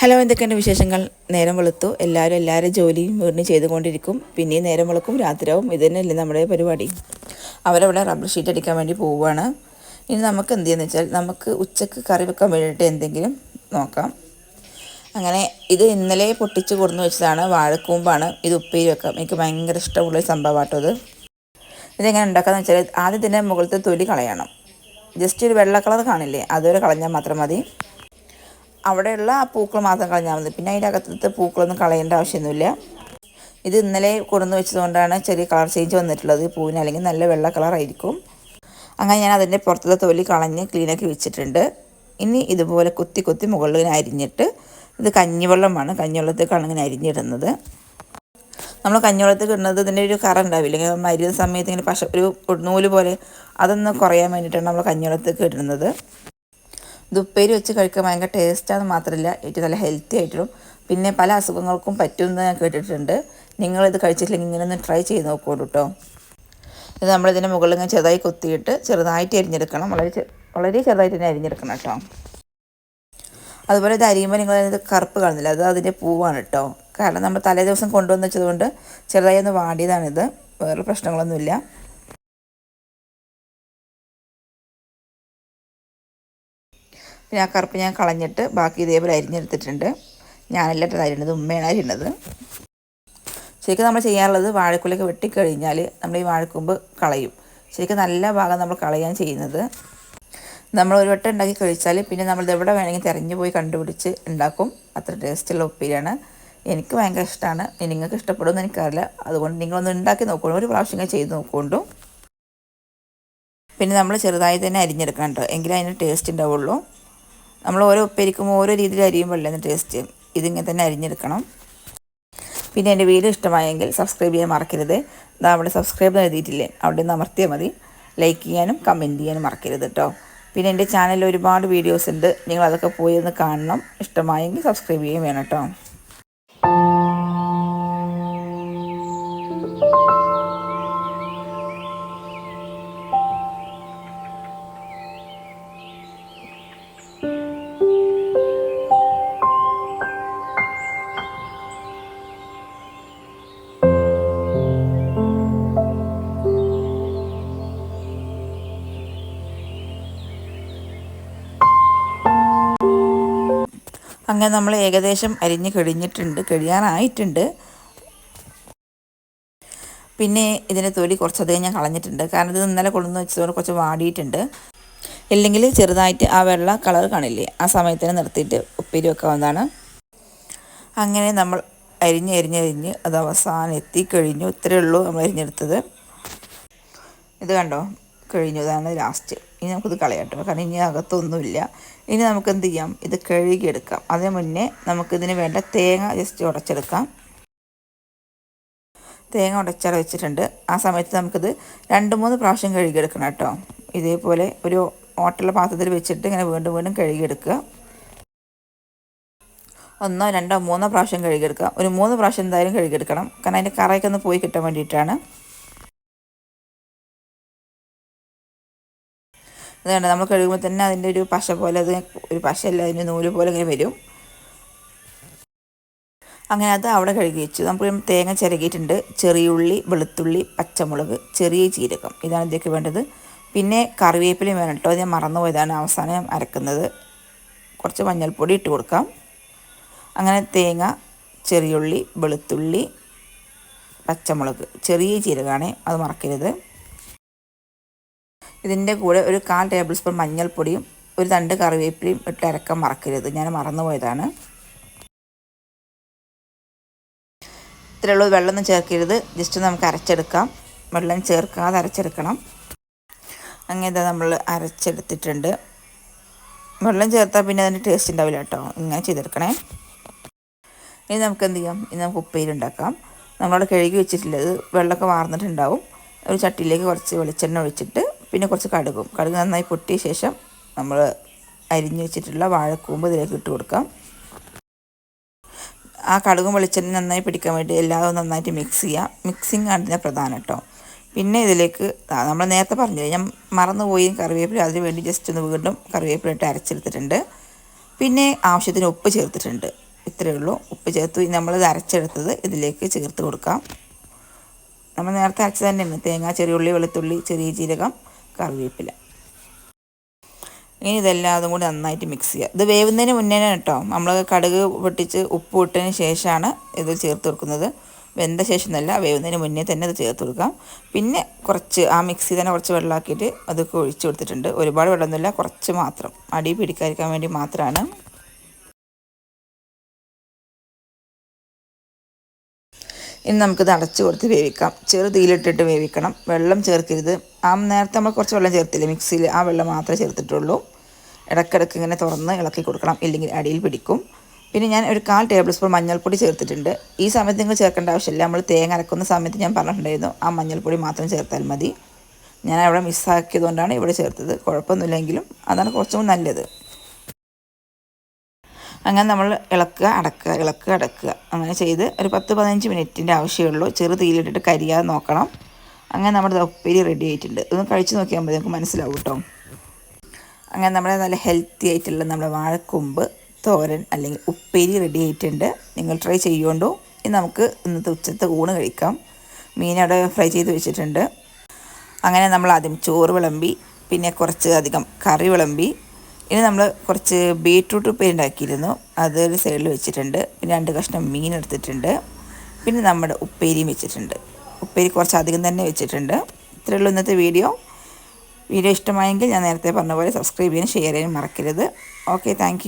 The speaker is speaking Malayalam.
ഹലോ എന്തൊക്കെയുണ്ട് വിശേഷങ്ങൾ? നേരം വെളുത്തു. എല്ലാവരും എല്ലാവരും ജോലിയും വീടിന് ചെയ്തുകൊണ്ടിരിക്കും. പിന്നെയും നേരം വെളുക്കും രാത്രിയാവും. ഇത് തന്നെയല്ലേ നമ്മുടെ പരിപാടി. അവരവിടെ റബ്ബർ ഷീറ്റ് അടിക്കാൻ വേണ്ടി പോവുകയാണ്. ഇനി നമുക്ക് എന്ത് ചെയ്യുന്നത് വെച്ചാൽ നമുക്ക് ഉച്ചയ്ക്ക് കറി വെക്കാൻ വേണ്ടിയിട്ട് എന്തെങ്കിലും നോക്കാം. അങ്ങനെ ഇത് ഇന്നലെ പൊട്ടിച്ച് കൊടുന്ന് വെച്ചതാണ്. വാഴക്കൂമ്പാണ്. ഇത് ഉപ്പേരി വെക്കാം. എനിക്ക് ഭയങ്കര ഇഷ്ടമുള്ള സംഭവമാട്ടോ അത് ഇതെങ്ങനെ ഉണ്ടാക്കാന്ന് വെച്ചാൽ ആദ്യം തന്നെ മുകളിലത്തെ തൊലി കളയണം. ജസ്റ്റ് ഒരു വെള്ള കളർ കാണില്ലേ? അതുവരെ കളഞ്ഞാൽ മാത്രം മതി. അവിടെയുള്ള ആ പൂക്കൾ മാത്രം കളഞ്ഞാൽ മതി. പിന്നെ അതിന്റെ അകത്തത്തെ പൂക്കളൊന്നും കളയേണ്ട ആവശ്യമൊന്നുമില്ല. ഇത് ഇന്നലെ കൊണ്ടുവന്ന് വെച്ചതുകൊണ്ടാണ് ചെറിയ കളർ ചേഞ്ച് വന്നിട്ടുള്ളത്. പൂവിന് അല്ലെങ്കിൽ നല്ല വെള്ള കളറായിരിക്കും അങ്ങനെ ഞാൻ അതിന്റെ പുറത്തത്തെ തൊലി കളഞ്ഞ് ക്ലീനാക്കി വെച്ചിട്ടുണ്ട്. ഇനി ഇതുപോലെ കുത്തി കുത്തി മുകളിൽ അരിഞ്ഞിട്ട് ഇത് കഞ്ഞിവെള്ളമാണ്. കഞ്ഞിവെള്ളത്തേക്കാണ് ഇങ്ങനെ അരിഞ്ഞിടുന്നത്. നമ്മൾ കഞ്ഞിവെള്ളത്തിൽ ഇടുന്നത് ഇതിന്റെ ഒരു കറ ഉണ്ടാവില്ല. ഇങ്ങനെ മരുന്ന സമയത്ത് ഇങ്ങനെ പശ ഒരു നൂൽ പോലെ അതൊന്ന് കുറയാൻ വേണ്ടിയിട്ടാണ് നമ്മൾ കഞ്ഞിവെള്ളത്തേക്ക് ഇടുന്നത്. ഇത് വെച്ച് കഴിക്കാൻ ഭയങ്കര ടേസ്റ്റാന്ന് മാത്രമല്ല ഏറ്റവും നല്ല ഹെൽത്തി ആയിട്ടും. പിന്നെ പല അസുഖങ്ങൾക്കും പറ്റുമെന്ന് ഞാൻ കേട്ടിട്ടുണ്ട്. നിങ്ങളിത് കഴിച്ചിട്ടില്ലെങ്കിൽ ഇങ്ങനെ ഒന്ന് ട്രൈ ചെയ്ത് നോക്കൂ കേട്ടോ. ഇത് നമ്മളിതിന്റെ മുകളിൽ ഇങ്ങനെ ചെറുതായി കൊത്തിയിട്ട് ചെറുതായിട്ട് അരിഞ്ഞെടുക്കണം. വളരെ വളരെ ചെറുതായിട്ട് തന്നെ അരിഞ്ഞെടുക്കണം കേട്ടോ. അതുപോലെ ഇത് അരിയുമ്പോൾ നിങ്ങൾ ഇത് കറുപ്പ് കാണുന്നില്ല. അത് അതിന്റെ പൂവാണ് കേട്ടോ. കാരണം നമ്മൾ തലേ ദിവസം കൊണ്ടുവന്ന് വെച്ചതുകൊണ്ട് ചെറുതായി ഒന്ന് വാടിയതാണിത്. വേറെ പ്രശ്നങ്ങളൊന്നുമില്ല. പിന്നെ ആ കറുപ്പ് ഞാൻ കളഞ്ഞിട്ട് ബാക്കി ഇതേപോലെ അരിഞ്ഞെടുത്തിട്ടുണ്ട്. ഞാനല്ല അരിയണത് ഉമ്മയാണ് അരിയണത് ശരിക്കും നമ്മൾ ചെയ്യാറുള്ളത് വാഴക്കുലൊക്കെ വെട്ടിക്കഴിഞ്ഞാൽ നമ്മൾ ഈ വാഴക്കൂമ്പ് കളയും. ശരിക്കും നല്ല ഭാഗം നമ്മൾ കളയാൻ ചെയ്യുന്നത്. നമ്മൾ ഒരു വട്ടം ഉണ്ടാക്കി കഴിച്ചാൽ പിന്നെ നമ്മൾ എവിടെ വേണമെങ്കിൽ തിരഞ്ഞു പോയി കണ്ടുപിടിച്ച് ഉണ്ടാക്കും. അത്ര ടേസ്റ്റുള്ള ഉപ്പേരിയാണ്. എനിക്ക് ഭയങ്കര ഇഷ്ടമാണ് നിങ്ങൾക്ക് ഇഷ്ടപ്പെടുമെന്ന് എനിക്കറിയില്ല. അതുകൊണ്ട് നിങ്ങളൊന്ന് ഉണ്ടാക്കി നോക്കണം ഒരു പ്രാവശ്യം ചെയ്ത് നോക്കൊണ്ടു പിന്നെ നമ്മൾ ചെറുതായി തന്നെ അരിഞ്ഞെടുക്കണം കേട്ടോ. എങ്കിലേ അതിന് ടേസ്റ്റ് ഉണ്ടാവുള്ളൂ. നമ്മൾ ഓരോ ഉപ്പരിക്കുമ്പോൾ ഓരോ രീതിയിൽ അരിയുമ്പോഴല്ലേ ടേസ്റ്റ് ഇതിങ്ങനെ തന്നെ അരിഞ്ഞെടുക്കണം. പിന്നെ എന്റെ വീഡിയോ ഇഷ്ടമായെങ്കിൽ സബ്സ്ക്രൈബ് ചെയ്യാൻ മറക്കരുത്. ഇതാ അവിടെ സബ്സ്ക്രൈബ് എഴുതിയിട്ടില്ലേ? അവിടെ നിന്ന് അമർത്തിയാൽ മതി. ലൈക്ക് ചെയ്യാനും കമന്റ് ചെയ്യാനും മറക്കരുത് കേട്ടോ. പിന്നെ എന്റെ ചാനലിൽ ഒരുപാട് വീഡിയോസ് ഉണ്ട്. നിങ്ങൾ അതൊക്കെ പോയി ഒന്ന് കാണണം. ഇഷ്ടമായെങ്കിൽ സബ്സ്ക്രൈബ് ചെയ്യുകയും വേണം കേട്ടോ. അങ്ങനെ നമ്മൾ ഏകദേശം അരിഞ്ഞ് കഴിഞ്ഞിട്ടുണ്ട് കഴിയാനായിട്ടുണ്ട്. പിന്നെ ഇതിന്റെ തൊലി കുറച്ചധികം ഞാൻ കളഞ്ഞിട്ടുണ്ട്. കാരണം ഇത് ഇന്നലെ കൊണ്ടുവന്ന് വെച്ചതുകൊണ്ട് കുറച്ച് വാടിയിട്ടുണ്ട്. ഇല്ലെങ്കിൽ ചെറുതായിട്ട് ആ വെള്ള കളർ കാണില്ലേ ആ സമയത്തിന് നിർത്തിയിട്ട് ഉപ്പേരി വെക്കാവുന്നതാണ്. അങ്ങനെ നമ്മൾ അരിഞ്ഞ് അരിഞ്ഞരിഞ്ഞ് അത് അവസാനം എത്തിക്കഴിഞ്ഞു ഇത്രയേ ഉള്ളൂ നമ്മൾ അരിഞ്ഞെടുത്തത്. ഇത് കണ്ടോ? കഴിഞ്ഞു. അതാണ് ലാസ്റ്റ് ഇനി നമുക്കിത് കളയാട്ടോ. കാരണം ഇനി അകത്തൊന്നുമില്ല. ഇനി നമുക്ക് എന്ത് ചെയ്യാം? ഇത് കഴുകിയെടുക്കാം. അതിന് മുന്നേ നമുക്കിതിന് വേണ്ട തേങ്ങ ജസ്റ്റ് ഉടച്ചെടുക്കാം. തേങ്ങ ഉടച്ചാൽ വെച്ചിട്ടുണ്ട്. ആ സമയത്ത് നമുക്കിത് രണ്ട് മൂന്ന് പ്രാവശ്യം കഴുകിയെടുക്കണം കേട്ടോ. ഇതേപോലെ ഒരു ഓട്ടല പാത്രത്തിൽ വെച്ചിട്ട് ഇങ്ങനെ വീണ്ടും വീണ്ടും കഴുകിയെടുക്കുക. ഒന്നോ രണ്ടോ മൂന്നോ പ്രാവശ്യം കഴുകിയെടുക്കുക. ഒരു മൂന്ന് പ്രാവശ്യം എന്തായാലും കഴുകിയെടുക്കണം. കാരണം അതിന്റെ കറയൊക്കെ ഒന്ന് പോയി കിട്ടാൻ വേണ്ടിയിട്ടാണ്. അതുകൊണ്ട് നമ്മൾ കഴുകുമ്പോൾ തന്നെ അതിന്റെ ഒരു പശ പോലെ അത് ഒരു പശയല്ല അതിന്റെ നൂൽ പോലെ ഇങ്ങനെ വരും. അങ്ങനെ അത് അവിടെ കഴുകി വെച്ചു. നമുക്ക് തേങ്ങ ചിരകിയിട്ടുണ്ട്. ചെറിയുള്ളി വെളുത്തുള്ളി പച്ചമുളക് ചെറിയ ജീരകം. ഇതാണ് ഇതൊക്കെ വേണ്ടത്. പിന്നെ കറിവേപ്പിലയും വേണം കേട്ടോ. അത് ഞാൻ മറന്നുപോയതാണ് അവസാനം അരക്കുന്നത്. കുറച്ച് മഞ്ഞൾപ്പൊടി ഇട്ട് കൊടുക്കാം. അങ്ങനെ തേങ്ങ ചെറിയുള്ളി വെളുത്തുള്ളി പച്ചമുളക് ചെറിയ ജീരകമാണ് അത് മറക്കരുത്. ഇതിന്റെ കൂടെ ഒരു കാൽ ടേബിൾ സ്പൂൺ മഞ്ഞൾപ്പൊടിയും ഒരു തണ്ട് കറിവേപ്പിലയും ഇട്ട് അരക്കാൻ മറക്കരുത്. ഞാൻ മറന്നുപോയതാണ്. ഇത്രയുള്ളൂ വെള്ളമൊന്നും ചേർക്കരുത്. ജസ്റ്റ് നമുക്ക് അരച്ചെടുക്കാം. വെള്ളം ചേർക്കാതെ അരച്ചെടുക്കണം. അങ്ങനെ നമ്മൾ അരച്ചെടുത്തിട്ടുണ്ട്. വെള്ളം ചേർത്താൽ പിന്നെ അതിന്റെ ടേസ്റ്റ് ഉണ്ടാവില്ല കേട്ടോ. ഇങ്ങനെ ചെയ്തെടുക്കണേ. ഇനി നമുക്ക് എന്ത് ചെയ്യാം? ഇനി നമുക്ക് ഉപ്പേരി ഉണ്ടാക്കാം. നമ്മളവിടെ കഴുകി വെച്ചിട്ടില്ല. അത് വെള്ളമൊക്കെ വാർന്നിട്ടുണ്ടാവും. ഒരു ചട്ടിയിലേക്ക് കുറച്ച് വെളിച്ചെണ്ണ ഒഴിച്ചിട്ട് പിന്നെ കുറച്ച് കടുകും. കടുക് നന്നായി പൊട്ടിയ ശേഷം നമ്മൾ അരിഞ്ഞു വെച്ചിട്ടുള്ള വാഴക്കൂമ്പ് ഇതിലേക്ക് ഇട്ട് കൊടുക്കാം. ആ കടുകും വെളിച്ചെണ്ണ നന്നായി പിടിക്കാൻ വേണ്ടി എല്ലാതും നന്നായിട്ട് മിക്സ് ചെയ്യാം. മിക്സിങ് ആണ് ഇതിന്റെ പ്രധാനം കേട്ടോ പിന്നെ ഇതിലേക്ക് നമ്മൾ നേരത്തെ പറഞ്ഞില്ലേ ഞാൻ മറന്നുപോയി കറിവേപ്പില അതിന് വേണ്ടി ജസ്റ്റ് ഒന്ന് വീണ്ടും കറിവേപ്പില ഇട്ട് അരച്ചെടുത്തിട്ടുണ്ട്. പിന്നെ ആവശ്യത്തിന് ഉപ്പ് ചേർത്തിട്ടുണ്ട്. ഇത്രയേ ഉള്ളൂ. ഉപ്പ് ചേർത്തു നമ്മളിത് അരച്ചെടുത്തത് ഇതിലേക്ക് ചേർത്ത് കൊടുക്കാം. നമ്മൾ നേരത്തെ അരച്ചത് തന്നെയാണ്. തേങ്ങ ചെറിയുള്ളി വെളുത്തുള്ളി ചെറിയ ജീരകം. കറിവേപ്പില. ഇനി ഇതെല്ലാം അതും കൂടി നന്നായിട്ട് മിക്സ് ചെയ്യുക. ഇത് വേവുന്നതിന് മുന്നേ കേട്ടോ നമ്മൾ കടുക് പൊട്ടിച്ച് ഉപ്പ് ഇട്ടതിന് ശേഷമാണ് ഇത് ചേർത്ത് കൊടുക്കുന്നത്. വെന്ത ശേഷം എന്നല്ല വേവുന്നതിന് മുന്നേ തന്നെ അത് ചേർത്ത് കൊടുക്കാം. പിന്നെ കുറച്ച് ആ മിക്സി തന്നെ കുറച്ച് വെള്ളമാക്കിയിട്ട് അതൊക്കെ ഒഴിച്ച് കൊടുത്തിട്ടുണ്ട്. ഒരുപാട് വെള്ളമൊന്നുമില്ല കുറച്ച് മാത്രം. അടി പിടിക്കാതിരിക്കാൻ വേണ്ടി മാത്രമാണ് ഇനി നമുക്കിത് അടച്ചു കൊടുത്ത് വേവിക്കാം. ചെറു തീയിലിട്ടിട്ട് വേവിക്കണം. വെള്ളം ചേർക്കരുത്. ആ നേരത്തെ നമ്മൾ കുറച്ച് വെള്ളം ചേർത്തില്ലേ? മിക്സിയിൽ ആ വെള്ളം മാത്രമേ ചേർത്തിട്ടുള്ളൂ. ഇടയ്ക്കിടയ്ക്ക് ഇങ്ങനെ തുറന്ന് ഇളക്കി കൊടുക്കണം. ഇല്ലെങ്കിൽ അടിയിൽ പിടിക്കും. പിന്നെ ഞാൻ ഒരു കാൽ ടേബിൾ സ്പൂൺ മഞ്ഞൾപ്പൊടി ചേർത്തിട്ടുണ്ട്. ഈ സമയത്ത് നിങ്ങൾ ചേർക്കേണ്ട ആവശ്യമില്ല. നമ്മൾ തേങ്ങ അരക്കുന്ന സമയത്ത് ഞാൻ പറഞ്ഞിട്ടുണ്ടായിരുന്നു. ആ മഞ്ഞൾപ്പൊടി മാത്രം ചേർത്താൽ മതി. ഞാൻ അവിടെ മിസ്സാക്കിയതുകൊണ്ടാണ് ഇവിടെ ചേർത്തത്. കുഴപ്പമൊന്നുമില്ലെങ്കിലും അതാണ് കുറച്ചും നല്ലത്. അങ്ങനെ നമ്മൾ ഇളക്കുക അടക്കുക ഇളക്കുക അടക്കുക. അങ്ങനെ ചെയ്ത് ഒരു പത്ത് പതിനഞ്ച് മിനിറ്റിന്റെ ആവശ്യമുള്ളൂ ചെറു തീയിലിട്ടിട്ട് കരിയാതെ നോക്കണം. അങ്ങനെ നമ്മുടെ ഉപ്പേരി റെഡി ആയിട്ടുണ്ട്. ഒന്ന് കഴിച്ച് നോക്കിയാൽ മതി. നമുക്ക് മനസ്സിലാവും കേട്ടോ. അങ്ങനെ നമ്മുടെ നല്ല ഹെൽത്തി ആയിട്ടുള്ള നമ്മുടെ വാഴക്കൊമ്പ് തോരൻ അല്ലെങ്കിൽ ഉപ്പേരി റെഡി ആയിട്ടുണ്ട്. നിങ്ങൾ ട്രൈ ചെയ്യുകൊണ്ടോ. ഇനി നമുക്ക് ഇന്നത്തെ ഉച്ചത്തെ ഊണ് കഴിക്കാം. മീൻ അവിടെ ഫ്രൈ ചെയ്ത് വെച്ചിട്ടുണ്ട്. അങ്ങനെ നമ്മൾ ആദ്യം ചോറ് വിളമ്പി പിന്നെ കുറച്ച് അധികം കറി വിളമ്പി ഇനി നമ്മൾ കുറച്ച് ബീട്രൂട്ട് ഉപ്പേരി ഉണ്ടാക്കിയിരുന്നു. അത് ഒരു സൈഡിൽ വെച്ചിട്ടുണ്ട്. പിന്നെ രണ്ട് കഷ്ണം മീൻ എടുത്തിട്ടുണ്ട്. പിന്നെ നമ്മുടെ ഉപ്പേരിയും വെച്ചിട്ടുണ്ട്. ഉപ്പേരി കുറച്ചധികം തന്നെ വെച്ചിട്ടുണ്ട്. ഇത്രയുള്ളൂ ഇന്നത്തെ വീഡിയോ. വീഡിയോ ഇഷ്ടമായെങ്കിൽ ഞാൻ നേരത്തെ പറഞ്ഞ പോലെ സബ്സ്ക്രൈബ് ചെയ്യാനും ഷെയർ ചെയ്യാനും മറക്കരുത്. Okay thank